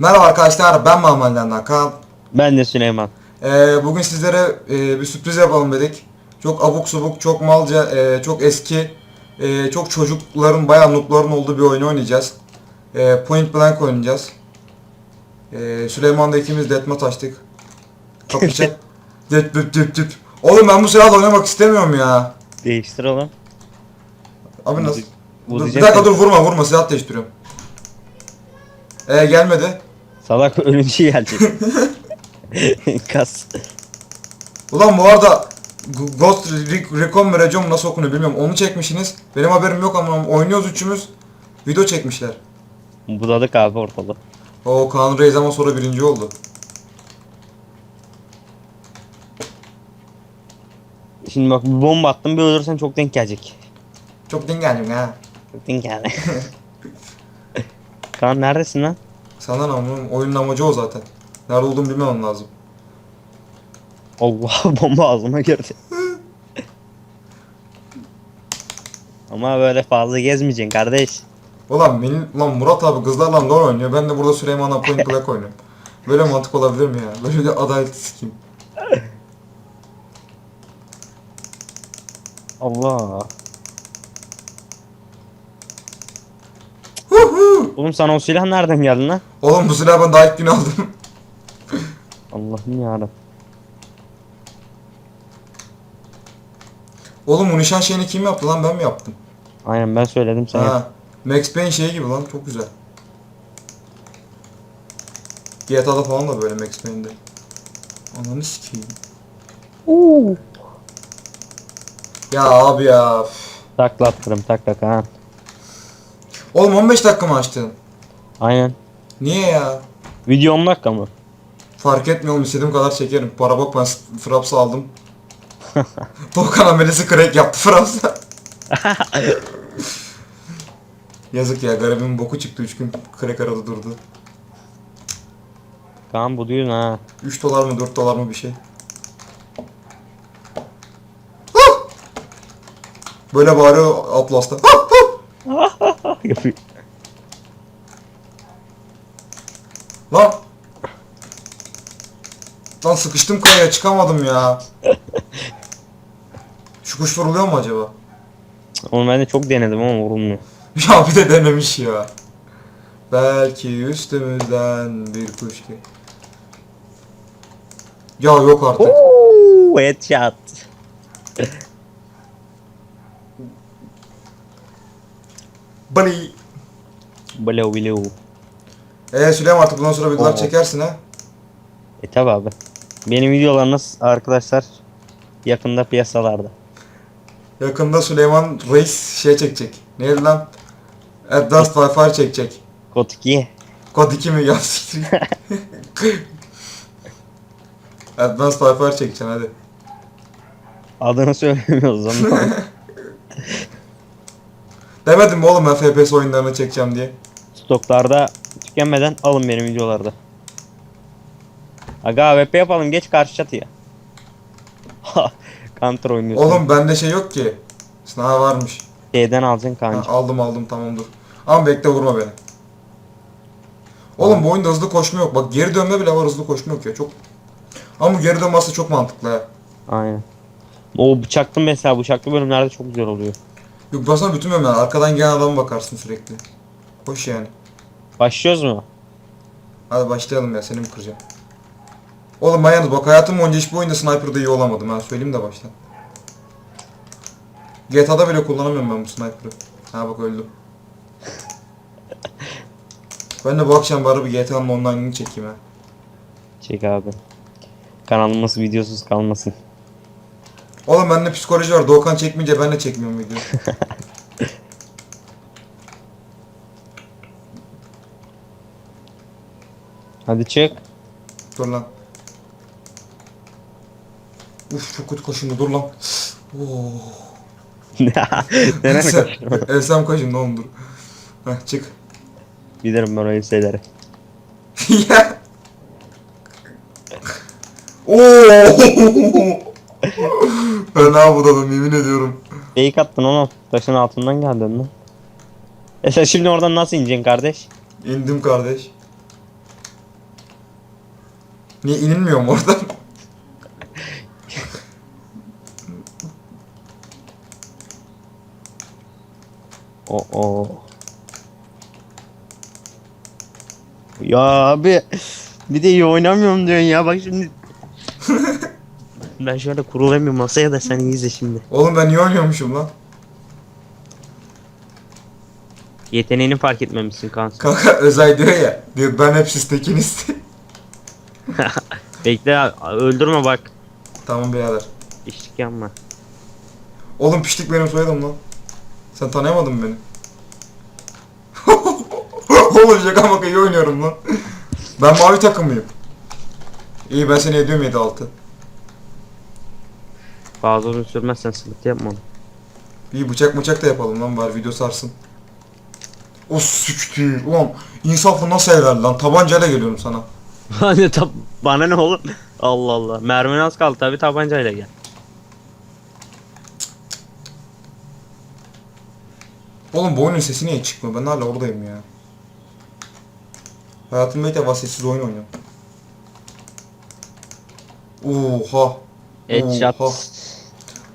Merhaba arkadaşlar ben Mahmut'dan Hakan. Ben de Süleyman. Ee, bugün sizlere e, bir sürpriz yapalım dedik. Çok abuk subuk, çok malca, e, çok eski, e, çok çocukların, bayağı noobların olduğu bir oyun oynayacağız. E, Point Blank oynayacağız. E, Süleyman'da ikimiz deathmatch açtık. Kapışacak. Düp düp düp düp. Oğlum ben bu silahla oynamak istemiyorum ya. Değiştir oğlum. Abi nasıl? Dur, bir dakika dur vurma vurma silah değiştiriyorum. E gelmedi. Salak ölümcü gelecek. Kas. Ulan bu arada Ghost Re- Recon mu nasıl okunuyor bilmiyorum. Onu çekmişsiniz. Benim haberim yok ama oynuyoruz üçümüz. Video çekmişler. Budadık abi ortalığı. O Kaan Reis ama sonra birinci oldu. Şimdi bak bir bomba attım bir ölürsen çok denk gelecek. Çok dinlendim ha. Çok denk geldi. Kaan neredesin lan? Sana ne? Oyunun amacı o zaten. Nerede olduğumu bilmem lazım. Allah bomba ağzıma girdi. Ama böyle fazla gezmeyeceksin kardeş. Ulan benim, ulan Murat abi kızlarla LoL oynuyor. Ben de burada Süleyman'la Point Blank oynuyorum. Böyle mantık olabilir mi ya? Böyle bir adalet sikeyim. Allah. Oğlum sana o silah nereden geldi lan? Oğlum bu silahı ben daha ilk gün aldım. Allah'ım yarabbim. Oğlum bu nişan şeyini kim yaptı lan ben mi yaptım? Aynen ben söyledim sen yap. Ha. Max Payne şeyi gibi lan çok güzel. GTA'da falan da böyle Max Payne'de. Ananı sikeyim. Ya abi ya. üf. Takla attırım takla Kaan. Oğlum 15 dakika mı açtın? Aynen. Niye ya? Video 10 dakika mı? Fark etmiyor oğlum istediğim kadar çekerim. Para bak ben Fraps'ı aldım. Volkan amelesi crack yaptı Fraps'a. Yazık ya garibimin boku çıktı 3 gün crack arada durdu. Kaan bu diyorsun ha. 3 dolar mı 4 dolar mı bir şey. Hah! Böyle bağırıyor Atlas'ta. Yapıyor. Lan! Lan sıkıştım kayaya çıkamadım ya. Şu kuş vuruluyor mu acaba? Onu ben de çok denedim ama vurulmuyor. Ya bir de denemiş ya. Belki üstümüzden bir kuş ki. Ya yok artık. Ooo headshot. Bali. Blow blow. Eee Süleyman artık bundan sonra videolar Oo. çekersin ha. E tabi abi. Benim videolarınız arkadaşlar yakında piyasalarda. Yakında Süleyman Reis şey çekecek. Neydi lan? Advanced Wi-Fi çekecek. Kod 2. Kod 2 mi ya siktir. Advanced Wi-Fi çekeceksin hadi. Adını söylemiyoruz ama. Demedim mi oğlum ben FPS oyunlarını çekeceğim diye. Stoklarda tükenmeden alın benim videolarda. Aga AWP yapalım geç karşı çatıya. Counter oynuyorsun. Oğlum bende şey yok ki. Sınav varmış. Şeyden alacaksın Ha, kanka. aldım aldım tamam dur. Ama bekle vurma beni. Oğlum bu oyunda hızlı koşma yok. Bak geri dönme bile var hızlı koşma yok ya. Çok ama bu geri dönmesi çok mantıklı ha. Aynen. O bıçaklı mesela bıçaklı bölümlerde çok güzel oluyor. Yok basana bütün bölümler. Arkadan gelen adama bakarsın sürekli. Koş yani. Başlıyoruz mu? Hadi başlayalım ya seni mi kıracağım? Oğlum ben yalnız bak hayatım boyunca hiçbir oyunda sniper'da iyi olamadım ha söyleyeyim de baştan. GTA'da bile kullanamıyorum ben bu sniper'ı. Ha bak öldüm. ben de bu akşam bari bir GTA'nın online'ını çekeyim ha. Çek abi. Kanalımız videosuz kalmasın. Oğlum bende psikoloji var. Doğukan çekmeyince ben de çekmiyorum video. Hadi çık. dur lan. Uf çok kötü kaşındı dur lan. Oo. Nereye kaçtın? Elsem kaşındı oğlum dur. Heh çık. Bilirim ben öyle şeyleri. Ya. Oo. Fena budadım yemin ediyorum. Fake attın oğlum. Taşın altından geldin lan. E sen şimdi oradan nasıl ineceksin kardeş? İndim kardeş. Niye inilmiyor mu oradan? O o. Ya abi bir de iyi oynamıyorum diyorsun ya bak şimdi. ben şöyle kurulayım bir masaya da sen iyi izle şimdi. Oğlum ben niye oynuyormuşum lan? Yeteneğini fark etmemişsin kanka. Kanka Özay diyor ya. Diyor ben hep siz tekiniz. Bekle öldürme bak. tamam birader. İşlik yapma. Oğlum piştik benim soyadım lan. Sen tanıyamadın mı beni? Oğlum şaka maka iyi oynuyorum lan. Ben mavi takımlıyım. İyi ben seni ediyorum 7-6. Fazla uzun sürmezsen sıkıntı yapma onu. İyi bıçak bıçak da yapalım lan var video sarsın. O siktir. Ulan insafı nasıl helal lan? Tabancayla geliyorum sana. Hani tab bana ne oğlum? Allah Allah. Mermin az kaldı tabi tabancayla gel. Oğlum bu oyunun sesi niye çıkmıyor? Ben hala oradayım ya. Hayatımda ilk defa sessiz oyun oynuyorum. Oha. Headshot. Oha.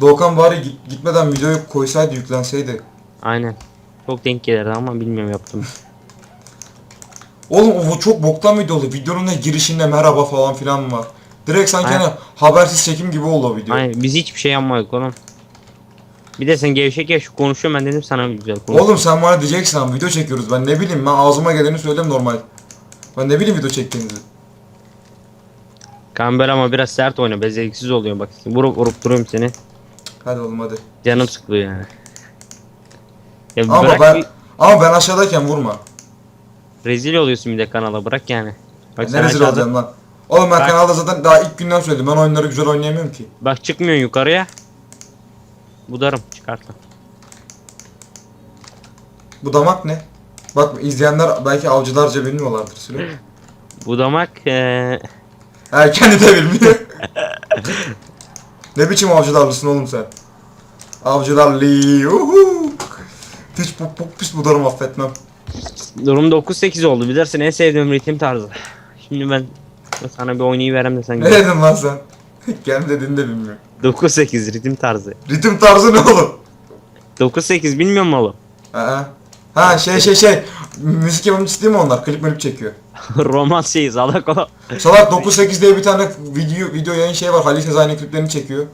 Doğukan bari git- gitmeden videoyu koysaydı yüklenseydi. Aynen. Çok denk gelirdi ama bilmiyorum yaptım. Oğlum o çok boktan video oldu. Videonun ne girişinde merhaba falan filan var. Direkt sanki Aynen. hani habersiz çekim gibi oldu o video. Aynen biz hiçbir şey yapmadık oğlum. Bir de sen gevşek ya şu konuşuyorum ben dedim sana güzel konuş. Oğlum sen bana diyeceksin lan video çekiyoruz. Ben ne bileyim ben ağzıma geleni söyleyeyim normal. Ben ne bileyim video çektiğinizi. Kamber ama biraz sert oyna beceriksiz oluyor bak. Vurup vurup duruyorum seni. Hadi oğlum hadi. Canım sıkılıyor yani. Ya Ama bırak ben bir- ama ben aşağıdayken vurma. rezil oluyorsun bir de kanala bırak yani. Bak ne sen rezil aşağıda- olacağım lan. Oğlum ben Bak. kanalda zaten daha ilk günden söyledim. Ben oyunları güzel oynayamıyorum ki. Bak çıkmıyorsun yukarıya. Budarım çıkarsa. Bu damak ne? Bak izleyenler belki avcılarca bilmiyorlardır sürekli. Budamak eee Ha kendi de bilmiyor. ne biçim avcılarlısın oğlum sen? Avcılarlı. Uhu. Hiç pop pop pis budarım affetmem. durum 9-8 oldu. Bilirsin en sevdiğim ritim tarzı. Şimdi ben sana bir oynayı verem de sen Ne dedin lan sen? Kendi dediğini de bilmiyor. 9-8 ritim tarzı. Ritim tarzı ne oğlum? 9-8 bilmiyor musun oğlum? Ha, ha şey şey şey. Müzik yapımcısı değil mi onlar? Klip mölip çekiyor. Romans şeyi salak o. Salak 9-8 diye bir tane video video yayın şey var. Halil Sezai'nin kliplerini çekiyor.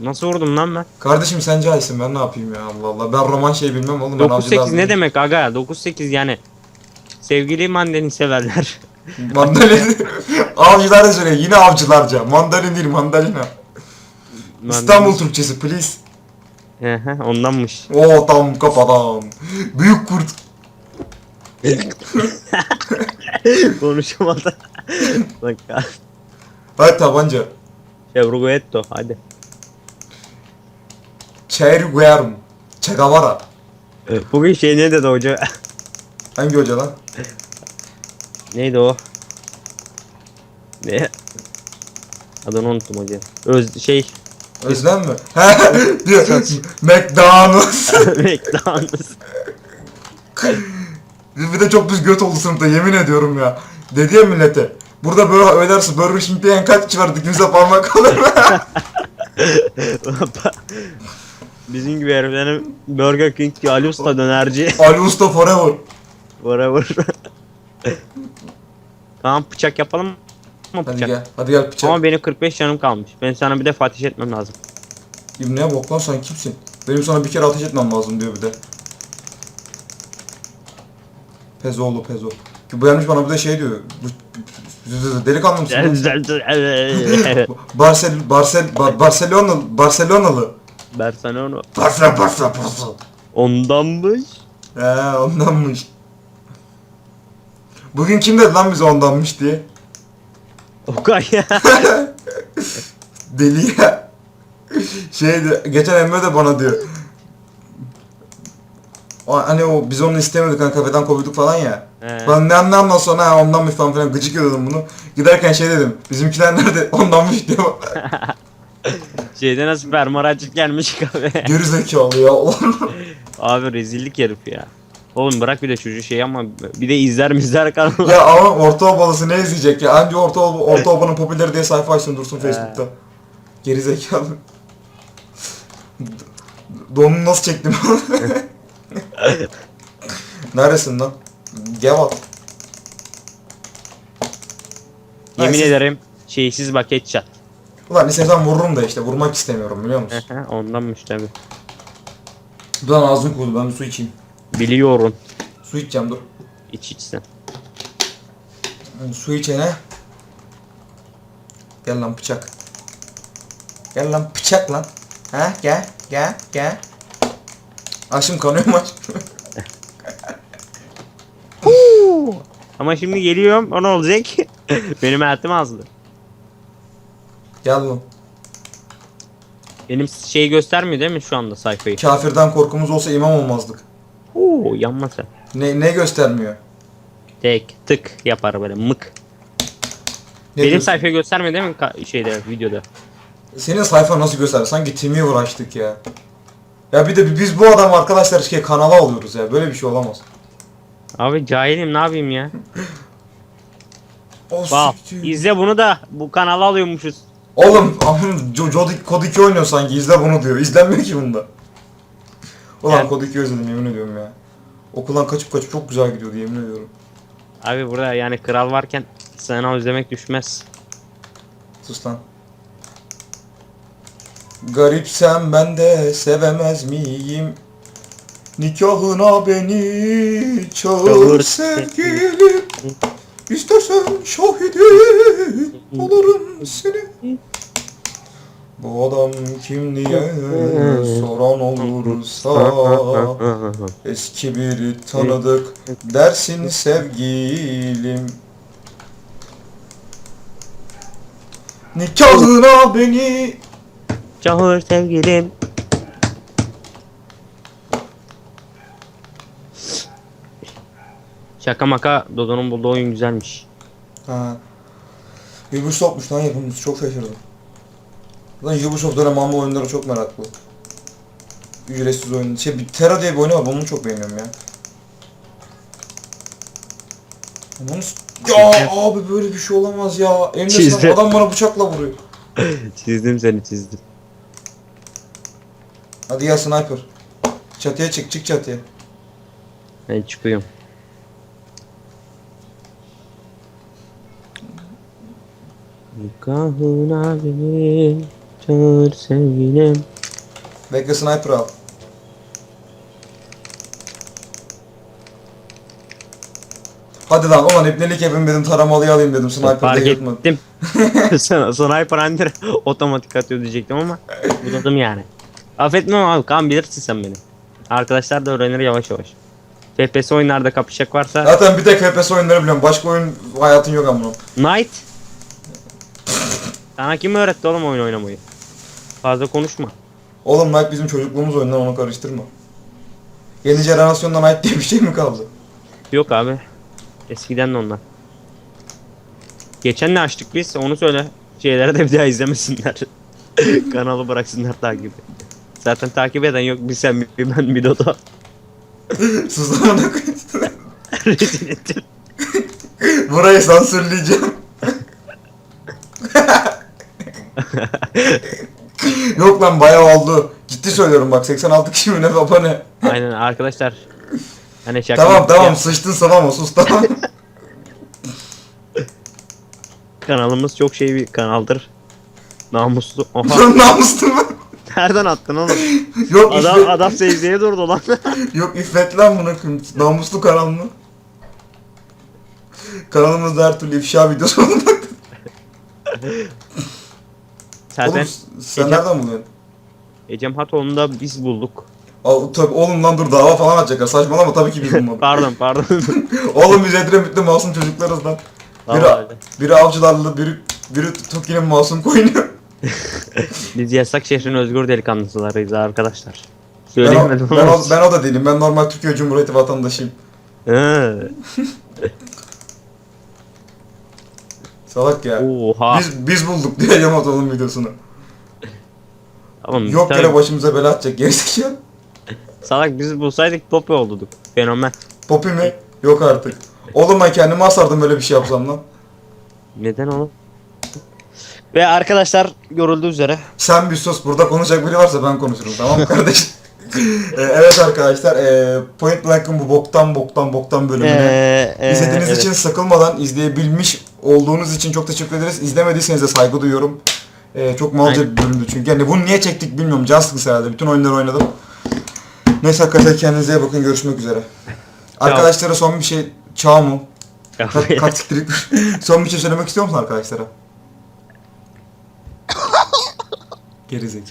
Nasıl vurdum lan ben? Kardeşim sen cahilsin ben ne yapayım ya Allah Allah. Ben roman şey bilmem oğlum. Ben 9-8 ne demek aga? 9-8 yani. Sevgili mandalini severler. Mandalin. Avcılar da söylüyor. Yine avcılarca. Mandalin değil mandalina. İstanbul Türkçesi please. Ondanmış. Oo tam kafadan. Büyük kurt. Konuşamadı. Bak ya. Hadi tabanca. Chevroletto hadi. Guerra. Che Guevara. Bugün şey ne dedi hoca? Hangi hoca lan? Neydi o? Ne? Adını unuttum hoca. Öz şey Özlem mi? He diyor. McDonald's. McDonald's. Bir de çok düz göt oldu sınıfta yemin ediyorum ya. Dedi ya millete. Burada böyle öderse Burger King'de yiyen kaç kişi vardı? Kimse parmak kalır mı? Bizim gibi heriflerin Burger King, Ali Usta dönerci. Ali Usta forever. Whatever. tamam bıçak yapalım mı Hadi bıçak? gel. Hadi gel bıçak. Ama benim 45 canım kalmış. Ben sana bir defa ateş etmem lazım. İbneye bak lan sen kimsin? Benim sana bir kere ateş etmem lazım diyor bir de. Pezoğlu Pezo. Ki bu yanlış bana bir de şey diyor. Bu, delikanlı mısın? Barcel, Barcel, Bar, Barcelona, Barcelonalı. Barcelona. Barcelona, Barcelona. Ondanmış. He ondanmış. Bugün kim dedi lan bize ondanmış diye? Okay ya. Deli ya. Şey geçen Emre de bana diyor. O, hani o biz onu istemiyorduk hani kafeden kovduk falan ya. He. Ben ne anlamdan sonra ha ondanmış falan filan gıcık yiyordum bunu. Giderken şey dedim. Bizimkiler nerede ondanmış diyor. Şeyde nasıl fermuar açık gelmiş kahve. Geri zekalı ya. Abi rezillik herif ya. Oğlum bırak bir de çocuğu şey ama bir de izler mizler kanalı. Ya ama orta balısı ne izleyecek ya? Anca orta orta obanın popüleri diye sayfa açtın dursun Facebook'ta. Geri zekalı. Donunu nasıl çektim? Neresin lan? Gevat. Yemin Neyse. ederim şeysiz bak headshot. Ulan istesem vururum da işte vurmak istemiyorum biliyor musun? Ondanmış tabi. Dur lan ağzım kurudu ben bir su içeyim. Biliyorum. Su içeceğim dur. İç içsen. Yani su içene. Gel lan bıçak. Gel lan bıçak lan. Ha gel gel gel. Aşım kanıyor mu aç? Ama şimdi geliyorum o ne olacak? Benim hayatım azdı. Gel lan. Benim şeyi göstermiyor değil mi şu anda sayfayı? Kafirden korkumuz olsa imam olmazdık. Oo yanma sen. Ne ne göstermiyor? Tek tık yapar böyle mık. Ne Benim diyorsun? sayfayı göstermiyor değil mi ka- şeyde videoda? Senin sayfa nasıl göster? Sanki Timmy uğraştık ya. Ya bir de biz bu adam arkadaşlar şey kanala alıyoruz ya. Böyle bir şey olamaz. Abi cahilim ne yapayım ya? O Bak siktir. izle bunu da bu kanala alıyormuşuz. Oğlum amın Kod 2 oynuyor sanki izle bunu diyor. İzlenmiyor ki bunda. Ulan Yani- Kod 2 özledim yemin ediyorum ya. Okuldan kaçıp kaçıp çok güzel gidiyordu yemin ediyorum. Abi burada yani kral varken sana özlemek düşmez. Sus lan. Garipsem ben de sevemez miyim? Nikahına beni çağır sevgilim. İstersen şahidim olurum seni. Bu adam kim diye soran olursa Eski bir tanıdık dersin sevgilim Nikahına beni Çağır sevgilim. Şaka maka Dodo'nun bulduğu oyun güzelmiş. Ha. Ubisoft'muş lan yapımcısı çok şaşırdım. Lan Ubisoft dönem alma oyunları çok meraklı. Ücretsiz oyun. Şey bir Terra diye bir oyunu var onu çok beğeniyorum ya. S- ya abi böyle bir şey olamaz ya. Sınav adam bana bıçakla vuruyor. çizdim seni çizdim. Hadi ya sniper. Çatıya çık çık çatıya. Ben çıkıyorum. Nikahına beni çağır sevgilim. Bekle sniper al. Hadi lan ulan ipnelik yapayım dedim taramalıyı alayım dedim sniper Fark de yırtmadı. ettim. Sana sniper ender otomatik atıyor diyecektim ama budadım yani. Affetmem abi kan bilirsin sen beni. Arkadaşlar da öğrenir yavaş yavaş. FPS oyunlarda kapışacak varsa Zaten bir tek FPS oyunları biliyorum. Başka oyun hayatın yok ama. Knight. Sana kim öğretti oğlum oyun oynamayı? Fazla konuşma. Oğlum Knight bizim çocukluğumuz oyundan onu karıştırma. Yeni jenerasyonda Knight diye bir şey mi kaldı? Yok abi. Eskiden de onlar. Geçen ne açtık biz onu söyle. Şeyleri de bir daha izlemesinler. Kanalı bıraksınlar takibi. Zaten takip eden yok bir sen bir ben bir Dodo. Koyayım. Rezil ettim. Burayı sansürleyeceğim. yok lan bayağı oldu. Ciddi söylüyorum bak 86 kişi mi ne abone. Aynen arkadaşlar. Hani şaka Tamam tamam ya. sıçtın tamam sus tamam. Kanalımız çok şey bir kanaldır. Namuslu. Oha. Dur namuslu mu? Nereden attın oğlum? Yok Adam iffet, adam secdeye durdu lan. yok iffet lan bunu. Namuslu kanal mı? Kanalımızda her türlü ifşa videosu olmak. Zaten Oğlum sen Ecem- nereden buluyorsun? Ecem Hatoğlu'nu da biz bulduk. Aa, tabii, oğlum lan dur dava falan açacaklar. Saçmalama tabii ki biz bulmadık. pardon pardon. oğlum biz Edremit'te masum çocuklarız lan. Biri, biri avcılarla, biri, biri Toki'nin masum koyunu. Biz yasak şehrin özgür delikanlısılarıyız arkadaşlar. ben, o, Söyleyemedim ben, o, ben o da değilim. Ben normal Türkiye Cumhuriyeti vatandaşıyım. Hı. Salak ya. Oha. Biz biz bulduk diye Yamat oğlum videosunu. Tamam, Yok tabii- yere başımıza bela atacak gerizekalı. Salak biz bulsaydık Poppy olurduk. Fenomen. Poppy mi? Yok artık. Oğlum ben kendimi asardım böyle bir şey yapsam lan. Neden oğlum? Ve arkadaşlar görüldüğü üzere Sen bir sus. Burada konuşacak biri varsa ben konuşurum. Tamam mı kardeşim? Ee, evet arkadaşlar. ee, Point Blank'ın bu boktan boktan boktan bölümünü Ee, ee, izlediğiniz evet. için sıkılmadan izleyebilmiş olduğunuz için çok teşekkür ederiz. İzlemediyseniz de saygı duyuyorum. Ee, çok malca bir bölümdü çünkü. Yani bunu niye çektik bilmiyorum. Can sıkıntısı herhalde. Bütün oyunları oynadım. Neyse arkadaşlar kendinize iyi bakın. Görüşmek üzere. Arkadaşlara son bir şey... Çağ mı? Ka- son bir şey söylemek istiyor musun arkadaşlara? Gerizekalı.